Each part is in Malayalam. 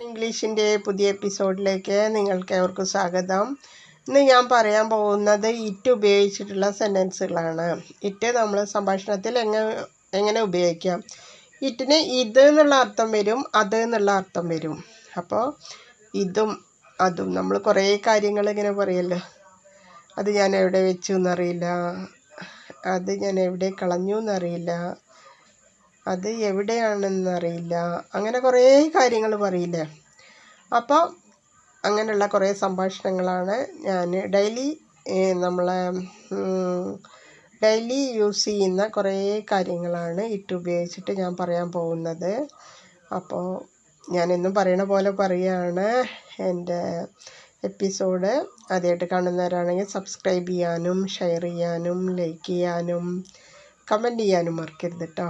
ഇംഗ്ലീഷിന്റെ പുതിയ എപ്പിസോഡിലേക്ക് നിങ്ങൾക്ക് ഏവർക്കും സ്വാഗതം. ഇന്ന് ഞാൻ പറയാൻ പോകുന്നത് ഇറ്റ് ഉപയോഗിച്ചിട്ടുള്ള സെന്റൻസുകളാണ്. ഇറ്റ് നമ്മൾ സംഭാഷണത്തിൽ എങ്ങനെ എങ്ങനെ ഉപയോഗിക്കാം? ഇറ്റിന് ഇത് എന്നുള്ള അർത്ഥം വരും അത് എന്നുള്ള അർത്ഥം വരും. അപ്പോൾ ഇതും അതും നമ്മൾ കുറേ കാര്യങ്ങൾ ഇങ്ങനെ പറയല്ലോ? അത് ഞാൻ എവിടെ വെച്ചു എന്നറിയില്ല. അത് ഞാൻ എവിടെ കളഞ്ഞു എന്നറിയില്ല. അത് എവിടെയാണെന്നറിയില്ല അങ്ങനെ കുറേ കാര്യങ്ങൾ പറയില്ലേ? അപ്പോൾ അങ്ങനെയുള്ള കുറേ സംഭാഷണങ്ങളാണ് ഞാൻ ഡെയിലി നമ്മളെ ഡെയിലി യൂസ് ചെയ്യുന്ന കുറേ കാര്യങ്ങളാണ് ഇട്ട് ഉപയോഗിച്ചിട്ട് ഞാൻ പറയാൻ പോകുന്നത്. അപ്പോൾ ഞാനെന്നും പറയണ പോലെ പറയുകയാണ്. എന്റെ എപ്പിസോഡ് ആദ്യമായിട്ട് കാണുന്നവരാണെങ്കിൽ സബ്സ്ക്രൈബ് ചെയ്യാനും ഷെയർ ചെയ്യാനും ലൈക്ക് ചെയ്യാനും കമന്റ് ചെയ്യാനും മറക്കരുത് കേട്ടോ.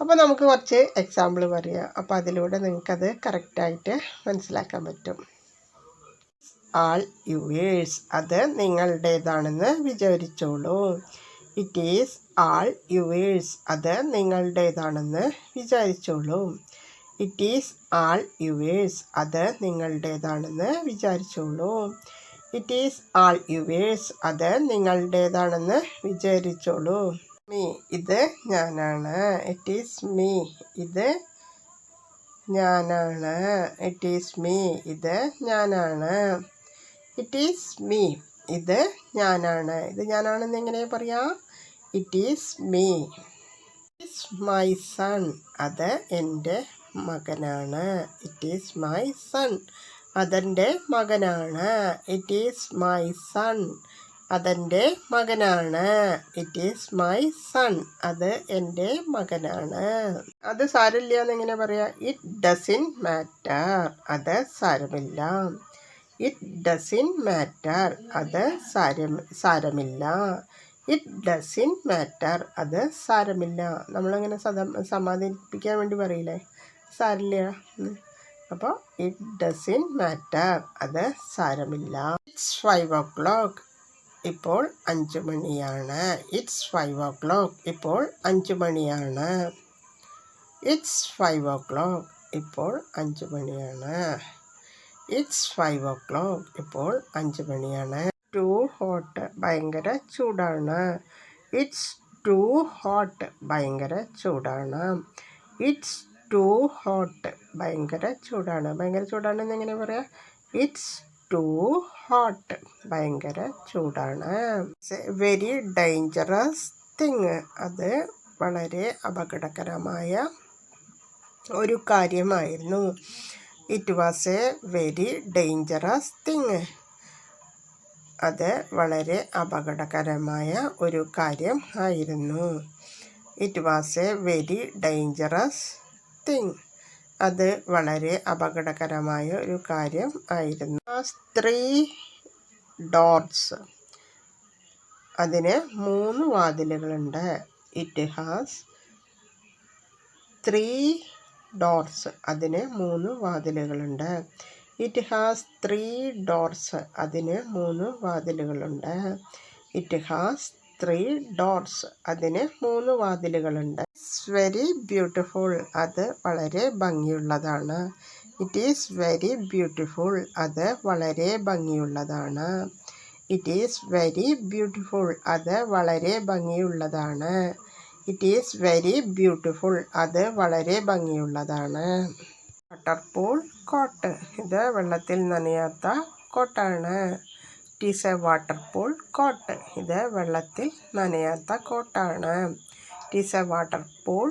അപ്പോൾ നമുക്ക് കുറച്ച് എക്സാമ്പിൾ പറയാം. അപ്പോൾ അതിലൂടെ നിങ്ങൾക്കത് കറക്റ്റായിട്ട് മനസ്സിലാക്കാൻ പറ്റും. ആൾ യുവേഴ്സ് അത് നിങ്ങളുടേതാണെന്ന് വിചാരിച്ചോളൂ. ഇറ്റ് ഈസ് ആൾ യുവേഴ്സ് അത് നിങ്ങളുടേതാണെന്ന് വിചാരിച്ചോളൂ. ഇറ്റ് ഈസ് ആൾ യുവേഴ്സ് അത് നിങ്ങളുടേതാണെന്ന് വിചാരിച്ചോളൂ. ഇറ്റ് ഈസ് ആൾ യുവേഴ്സ് അത് നിങ്ങളുടേതാണെന്ന് വിചാരിച്ചോളൂ. മീ ഇത് ഞാനാണ്. ഇറ്റ് ഈസ് മീ ഇത് ഞാനാണ്. ഇറ്റ് ഈസ് മീ ഇത് ഞാനാണ്. ഇറ്റ് ഈസ് മീ ഇത് ഞാനാണ്. ഇത് ഞാനാണെന്ന് എങ്ങനെ പറയാം? It is me it's my son അത് എന്റെ മകനാണ്. ഇറ്റ് ഈസ് മൈ സൺ അതെന്റെ മകനാണ്. ഇറ്റ് ഈസ് മൈ സൺ അതെന്റെ മകനാണ്. ഇറ്റ് ഈസ് മൈ സൺ അത് എന്റെ മകനാണ്. അത് സാരമില്ല എന്നെങ്ങനെ പറയാം? ഇറ്റ് ഡസിൻ മാറ്റർ അത് സാരമില്ല. ഇറ്റ് ഡസിൻ മാറ്റർ അത് സാരം സാരമില്ല. ഇറ്റ് ഡസിൻ മാറ്റർ അത് സാരമില്ല. നമ്മളങ്ങനെ സദ സമാധാനിപ്പിക്കാൻ വേണ്ടി പറയില്ലേ? സാരില്ല. അപ്പോൾ ഇറ്റ് ഡസിൻ മാറ്റർ അത് സാരമില്ല. ഇറ്റ്സ് ഫൈവ് ഒ ക്ലോക്ക് ഇപ്പോൾ അഞ്ച് മണിയാണ്. ഇറ്റ്സ് ഫൈവ് ഓ ക്ലോക്ക് ഇപ്പോൾ അഞ്ച് മണിയാണ്. ഇറ്റ്സ് ഫൈവ് ഓ ക്ലോക്ക് ഇപ്പോൾ അഞ്ച് മണിയാണ്. ഇറ്റ്സ് ഫൈവ് ഓ ക്ലോക്ക് ഇപ്പോൾ അഞ്ച് മണിയാണ്. ടു ഹോട്ട് ഭയങ്കര ചൂടാണ്. ഇറ്റ്സ് ടു ഹോട്ട് ഭയങ്കര ചൂടാണ്. ഇറ്റ്സ് ടു ഹോട്ട് ഭയങ്കര ചൂടാണ്. ഭയങ്കര ചൂടാണെന്ന് എങ്ങനെ പറയാം? ഇറ്റ്സ് ടു ഹോട്ട് ഭയങ്കര ചൂടാണ്. വെരി ഡേഞ്ചറസ് തിങ് അത് വളരെ അപകടകരമായ ഒരു കാര്യമായിരുന്നു. It was a very dangerous thing അത് വളരെ അപകടകരമായ ഒരു കാര്യം ആയിരുന്നു. It was a very dangerous thing അത് വളരെ അപകടകരമായ ഒരു കാര്യം ആയിരുന്നു. ത്രീ ഡോട്ട്സ് അതിന് മൂന്ന് വാതിലുകളുണ്ട്. ഇറ്റ് ഹാസ് ത്രീ ഡോർസ് അതിന് മൂന്ന് വാതിലുകളുണ്ട്. ഇറ്റ് ഹാസ് ത്രീ ഡോർസ് അതിന് മൂന്ന് വാതിലുകളുണ്ട്. ഇറ്റ് ഹാസ് ത്രീ ഡോർസ് അതിന് മൂന്ന് വാതിലുകളുണ്ട്. ഇറ്റ്സ് വെരി ബ്യൂട്ടിഫുൾ അത് വളരെ ഭംഗിയുള്ളതാണ്. ഇറ്റ് ഈസ് വെരി ബ്യൂട്ടിഫുൾ അത് വളരെ ഭംഗിയുള്ളതാണ്. ഇറ്റ് ഈസ് വെരി ബ്യൂട്ടിഫുൾ അത് വളരെ ഭംഗിയുള്ളതാണ്. ഇറ്റ് ഈസ് വെരി ബ്യൂട്ടിഫുൾ അത് വളരെ ഭംഗിയുള്ളതാണ്. വാട്ടർപൂൾ കോട്ട് ഇത് വെള്ളത്തിൽ നനയാത്ത കോട്ടാണ് it is a waterproof coat ഇത് വെള്ളത്തിൽ നനയാത്ത കോട്ടാണ് it is a waterproof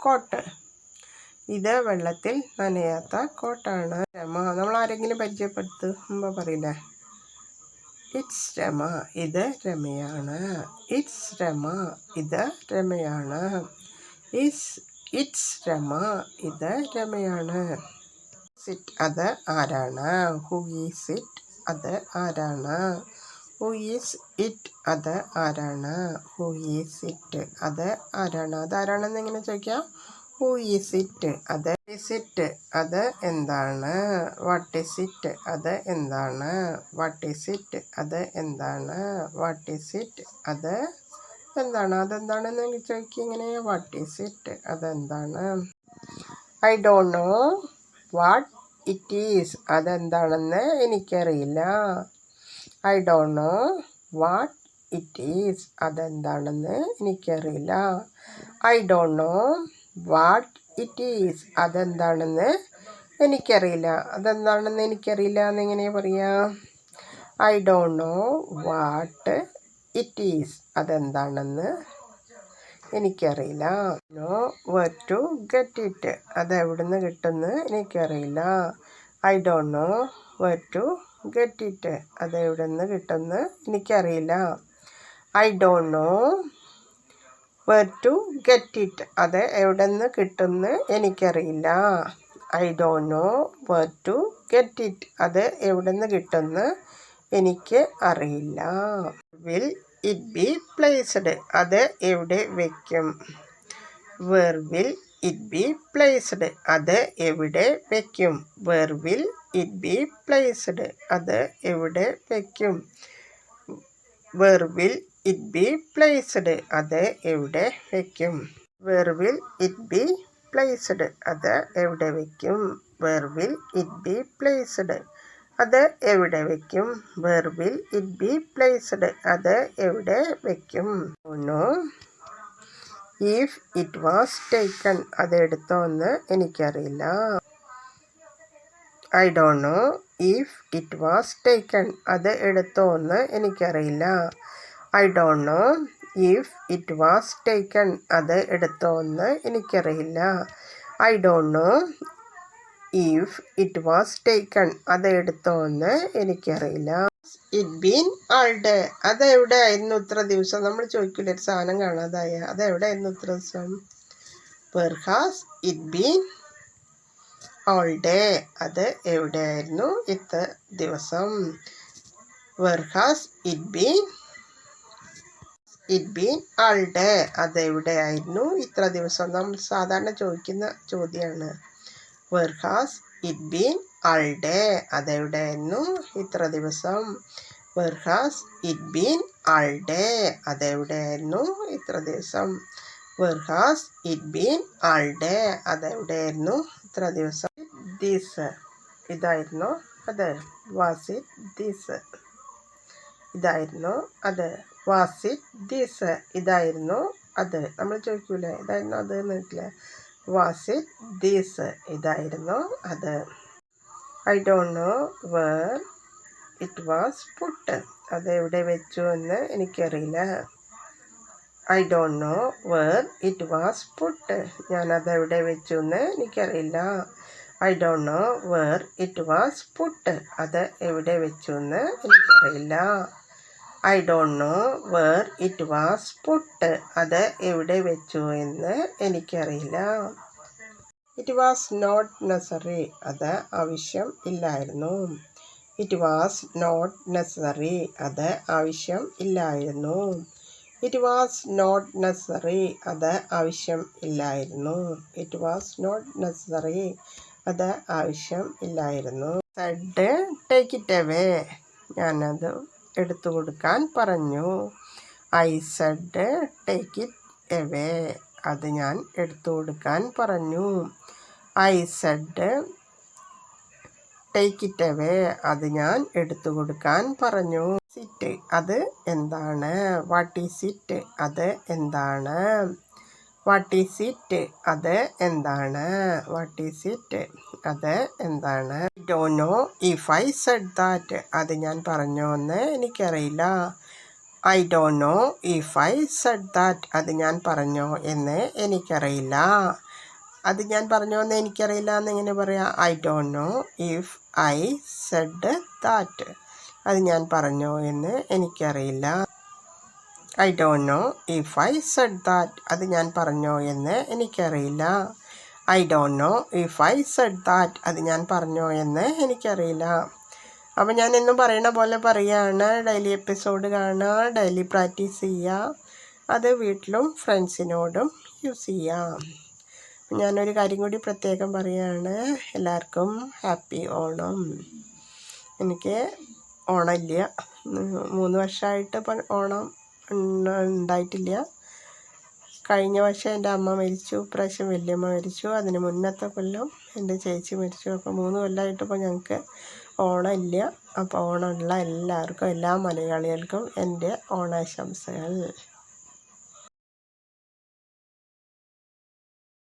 coat ഇത് വെള്ളത്തിൽ നനയാത്ത കോട്ടാണ് രമ നമ്മൾ ആരെങ്കിലും പരിചയപ്പെടുത്തുമ്പോൾ പറയില്ലേ? ഇറ്റ്സ് രമ ഇത് രമയാണ്. ഇറ്റ്സ് രമ ഇത് രമയാണ്. ഇസ് ഇറ്റ്സ് രമ ഇത് രമയാണ്. സിറ്റ് അത് ആരാണ്? ഹു ഈസ് ഇറ്റ് അത് ആരാണ്? ഹു ഈസ് ഇറ്റ് അത് ആരാണ്? ഹു ഈസ് ഇറ്റ് അത് ആരാണ്? അത് ആരാണെന്ന് എങ്ങനെ ചോദിക്കാം? ഹൂ ഈസ് ഇറ്റ് അത് ഇസ് ഇറ്റ് അത് എന്താണ്? വാട്ട് ഈസ് ഇറ്റ് അത് എന്താണ്? വാട്ട് ഈസ് ഇറ്റ് അത് എന്താണ്? വാട്ട് ഈസ് ഇറ്റ് അത് എന്താണ്? അതെന്താണെന്ന് ചോദിക്കുക ഇങ്ങനെ. വാട്ട് ഈസ് ഇറ്റ് അതെന്താണ്? I don't know what it is അതെന്താണെന്ന് എനിക്കറിയില്ല. I don't know what it is അതെന്താണെന്ന് എനിക്കറിയില്ല. I don't know what it is അതെന്താണെന്ന് എനിക്കറിയില്ല. അതെന്താണെന്ന് എനിക്കറിയില്ല എന്നെങ്ങനെ പറയാം? I don't know what it is അതെന്താണെന്ന് എനിക്കറിയില്ല. Know where to get it. അത് എവിടുന്ന് കിട്ടുമെന്ന് എനിക്കറിയില്ല. I don't know where to get it. അത് എവിടുന്ന് കിട്ടുമെന്ന് എനിക്കറിയില്ല. I don't know where to get it അത് എവിടെ നിന്ന് കിട്ടുമെന്ന് എനിക്കറിയില്ല. I Dr know where to get it അത് എവിടെ നിന്ന് കിട്ടുമെന്ന് എനിക്ക് അറിയില്ല. വിൽ ഇറ്റ് ബി പ്ലേസ്ഡ് അത് എവിടെ വയ്ക്കും where will it be placed അത് എവിടെ വയ്ക്കും where will it be placed അത് എവിടെ വയ്ക്കും where will it be placed അത് എവിടെ വയ്ക്കും where will it be placed അത് എവിടെ വയ്ക്കും where will it be placed അത് എവിടെ വയ്ക്കും where will it be placed അത് എവിടെ വയ്ക്കും know if it was taken അത് എടുത്തോന്ന് എനിക്കറിയില്ല. I don't know if it was taken അത് എടുത്തോന്ന് എനിക്കറിയില്ല. I don't know if it was taken അത് എടുത്തോന്ന് എനിക്കറിയില്ല. I don't know if it was taken അത് എടുത്തോന്ന് എനിക്കറിയില്ല. ഇറ്റ് ബീൻ അത് എവിടെ ആയിരുന്നു ഇത്ര ദിവസം? നമ്മൾ ചോദിക്കില്ല ഒരു സാധനം കാണാതായ. അത് എവിടെ ആയിരുന്നു ഇത്ര ദിവസം? Where has it been all day അത് എവിടെയായിരുന്നു ഇത്ര ദിവസം? Where has it been it been all day അത് എവിടെയായിരുന്നു ഇത്ര ദിവസം നമ്മൾ സാധാരണ ചോദിക്കുന്ന ചോദ്യമാണ് where has it been all day അതെവിടെയായിരുന്നു? ഇത്ര ദിവസം. Where has it been all day അതെവിടെയായിരുന്നു? ഇത്ര ദിവസം. Where has it been all day അതെവിടെയായിരുന്നു? ഇത്ര ദിവസം. ദീസ് ഇതായിരുന്നു. അത്. വാസ് ഇറ്റ് ദീസ് ഇതായിരുന്നു. അത്. Was it this. ഇതായിരുന്നു അത്. നമ്മൾ ചോദിക്കൂലേ? ഇതായിരുന്നു അത് എന്നിട്ടില്ലേ വാസ് ഇറ്റ് ദിസ്. ഇതായിരുന്നു അത്. I don't know where it was put അത് എവിടെ വെച്ചു എന്ന് എനിക്കറിയില്ല. I don't know where it was put ഞാനത് എവിടെ വെച്ചു എന്ന് എനിക്കറിയില്ല. I don't know where it was put അത് എവിടെ വെച്ചു എന്ന് എനിക്കറിയില്ല. I don't know where it was put അത് എവിടെ വെച്ചു എന്ന് എനിക്കറിയില്ല. ഇറ്റ് വാസ് നോട്ട് നെസറി അത് ആവശ്യം ഇല്ലായിരുന്നു. ഇറ്റ് വാസ് നോട്ട് നെസറി അത് ആവശ്യം ഇല്ലായിരുന്നു. ഇറ്റ് വാസ് നോട്ട് നെസറി അത് ആവശ്യം ഇല്ലായിരുന്നു. ഇറ്റ് വാസ് നോട്ട് നെസറി അത് ആവശ്യം ഇല്ലായിരുന്നു. സെഡ് ടേക്ക് ഇറ്റ് അവേ ഞാനത് എടുത്തു കൊടുക്കാൻ പറഞ്ഞു. I said take it away അത് ഞാൻ എടുത്തു കൊടുക്കാൻ പറഞ്ഞു. I said take it away അത് ഞാൻ എടുത്തു കൊടുക്കാൻ പറഞ്ഞു. സിറ്റ് അത് എന്താണ്? വാട്ട് ഈസ് ഇറ്റ് അത് എന്താണ്? വാട്ട് ഈസ് ഇറ്റ് അത് എന്താണ്? വാട്ട് ഈസ് ഇറ്റ് അത് എന്താണ്? ഡോ know if I said that അത് ഞാൻ പറഞ്ഞോ എന്ന് എനിക്കറിയില്ല. I Dr know if I said that അത് ഞാൻ പറഞ്ഞോ എന്ന് എനിക്കറിയില്ല. അത് ഞാൻ പറഞ്ഞോ എന്ന് എനിക്കറിയില്ല എന്നെങ്ങനെ പറയാം. I Dr know if I said that അത് ഞാൻ പറഞ്ഞോ എന്ന് എനിക്കറിയില്ല. I don't know if I said that അത് ഞാൻ പറഞ്ഞോ എന്ന് എനിക്കറിയില്ല. I don't know if I said that അത് ഞാൻ പറഞ്ഞോ എന്ന് എനിക്കറിയില്ല. അപ്പം ഞാൻ എന്നും പറയണ പോലെ പറയുകയാണ് ഡെയിലി എപ്പിസോഡ് കാണുക ഡെയിലി പ്രാക്ടീസ് ചെയ്യുക അത് വീട്ടിലും ഫ്രണ്ട്സിനോടും യൂസ് ചെയ്യാം. ഞാനൊരു കാര്യം കൂടി പ്രത്യേകം പറയുകയാണ് എല്ലാവർക്കും ഹാപ്പി ഓണം. എനിക്ക് ഓണമില്ല. മൂന്ന് വർഷമായിട്ട് ഇപ്പം ഓണം ഉണ്ടായിട്ടില്ല. കഴിഞ്ഞ വർഷം എന്റെ അമ്മ മരിച്ചു. ഇപ്രാവശ്യം വലിയമ്മ മരിച്ചു. അതിന് മുന്നത്തെ കൊല്ലം എന്റെ ചേച്ചി മരിച്ചു. അപ്പോൾ മൂന്ന് കൊല്ലമായിട്ടിപ്പോൾ ഞങ്ങൾക്ക് ഓണം ഇല്ല അപ്പോൾ ഓണമുള്ള എല്ലാവർക്കും എല്ലാ മലയാളികൾക്കും എന്റെ ഓണാശംസകൾ.